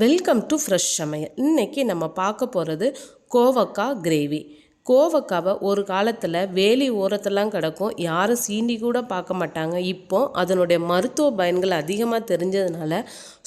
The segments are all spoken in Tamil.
வெல்கம் டு ஃப்ரெஷ் சமையல். இன்றைக்கி நம்ம பார்க்க போகிறது கோவக்காய் கிரேவி கோவக்காவை ஒரு காலத்தில் வேலி ஓரத்தெல்லாம் கிடக்கும். யாரும் சீண்டி கூட பார்க்க மாட்டாங்க. இப்போ அதனுடைய மருத்துவ பயன்கள் அதிகமாக தெரிஞ்சதுனால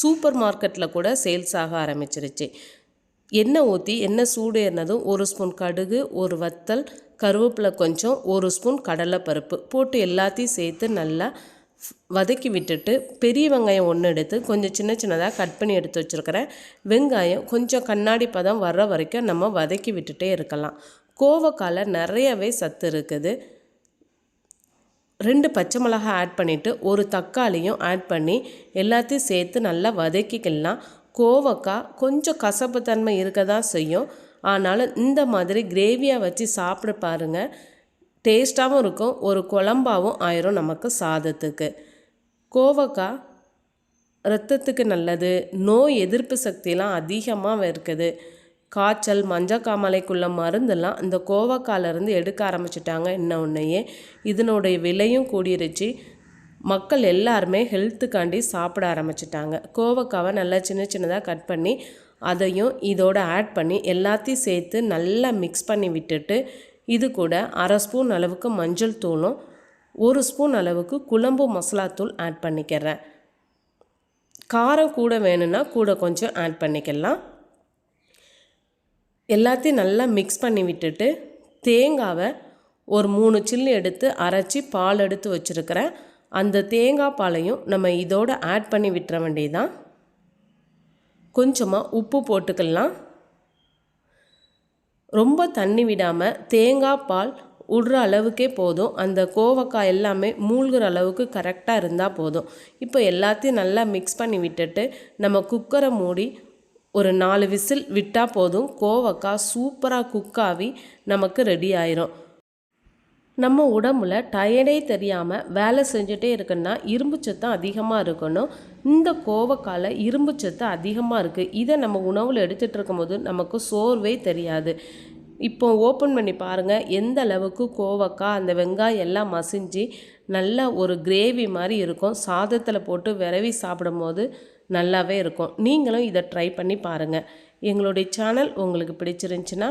சூப்பர் மார்க்கெட்டில் கூட சேல்ஸ் ஆக ஆரம்பிச்சிருச்சு. எண்ணெய் ஊற்றி எண்ணெய் சூடு ஏறினதும் ஒரு ஸ்பூன் கடுகு ஒரு வத்தல் கருவேப்பிலை கொஞ்சம் ஒரு ஸ்பூன் கடலைப்பருப்பு போட்டு எல்லாத்தையும் சேர்த்து நல்லா வதக்கி விட்டுட்டு பெரிய வெங்காயம் ஒன்று எடுத்து கொஞ்சம் சின்ன சின்னதாக கட் பண்ணி எடுத்து வச்சுருக்கிறேன். வெங்காயம் கொஞ்சம் கண்ணாடி பதம் வர்ற வரைக்கும் நம்ம வதக்கி விட்டுட்டே இருக்கலாம். கோவக்கால நிறையவே சத்து இருக்குது. ரெண்டு பச்சை மிளகாய் ஆட் பண்ணிவிட்டு ஒரு தக்காளியும் ஆட் பண்ணி எல்லாத்தையும் சேர்த்து நல்லா வதக்கிக்கலாம். கோவக்காய் கொஞ்சம் கசப்பு தன்மை இருக்க தான் செய்யும். ஆனாலும் இந்த மாதிரி கிரேவியாக வச்சு சாப்பிட பாருங்கள் டேஸ்ட்டாகவும் இருக்கும் ஒரு குழம்பாகவும் ஆயிரும் நமக்கு சாதத்துக்கு. கோவக்காய் ரத்தத்துக்கு நல்லது நோய் எதிர்ப்பு சக்தியெலாம் அதிகமாக இருக்குது. காய்ச்சல் மஞ்சக்காமலைக்குள்ள மருந்தெல்லாம் இந்த கோவக்காலேருந்து எடுக்க ஆரம்பிச்சிட்டாங்க என்ன ஒன்றையே இதனுடைய விலையும் கூடிருச்சு. மக்கள் எல்லாருமே ஹெல்த்துக்காண்டி சாப்பிட ஆரம்பிச்சிட்டாங்க. கோவக்காவை நல்லா சின்ன சின்னதாக கட் பண்ணி அதையும் இதோட ஆட் பண்ணி எல்லாத்தையும் சேர்த்து நல்லா மிக்ஸ் பண்ணி விட்டுட்டு இது கூட அரை ஸ்பூன் அளவுக்கு மஞ்சள் தூளும் ஒரு ஸ்பூன் அளவுக்கு குழம்பு மசாலாத்தூள் ஆட் பண்ணிக்கிறேன். காரம் கூட வேணும்னா கூட கொஞ்சம் ஆட் பண்ணிக்கலாம். எல்லாத்தையும் நல்லா மிக்ஸ் பண்ணி விட்டுட்டு தேங்காவை ஒரு மூணு சில்லு எடுத்து அரைச்சி பால் எடுத்து வச்சுருக்கிறேன். அந்த தேங்காய் பாலையும் நம்ம இதோடு ஆட் பண்ணி விட்டுற வேண்டியதான் கொஞ்சமாக உப்பு போட்டுக்கலாம். ரொம்ப தண்ணி விடாமல் தேங்காய் பால் விடுற அளவுக்கே போதும். அந்த கோவக்காய் எல்லாமே மூழ்கிற அளவுக்கு கரெக்டாக இருந்தால் போதும். இப்போ எல்லாத்தையும் நல்லா மிக்ஸ் பண்ணி விட்டுட்டு நம்ம குக்கரை மூடி ஒரு நாலு விசில் விட்டால் போதும். கோவக்காய் சூப்பராக குக்காவி நமக்கு ரெடி ஆயிரும். நம்ம உடம்புல டயர்டே தெரியாமல் வேலை செஞ்சுட்டே இருக்குன்னா இரும்பு சத்தம் அதிகமாக இருக்கணும். இந்த கோவக்கால இரும்பு சத்து அதிகமாக இருக்குது இதை நம்ம உணவில் எடுத்துகிட்டு இருக்கும்போது நமக்கு சோர்வே தெரியாது. இப்போ ஓப்பன் பண்ணி பாருங்கள் எந்த அளவுக்கு கோவக்காய் அந்த வெங்காயம் எல்லாம் மசிஞ்சு நல்லா ஒரு கிரேவி மாதிரி இருக்கும். சாதத்தில் போட்டு விரவி சாப்பிடும்போது நல்லாவே இருக்கும். நீங்களும் இதை ட்ரை பண்ணி பாருங்கள் எங்களுடைய சேனல் உங்களுக்கு பிடிச்சிருந்துச்சின்னா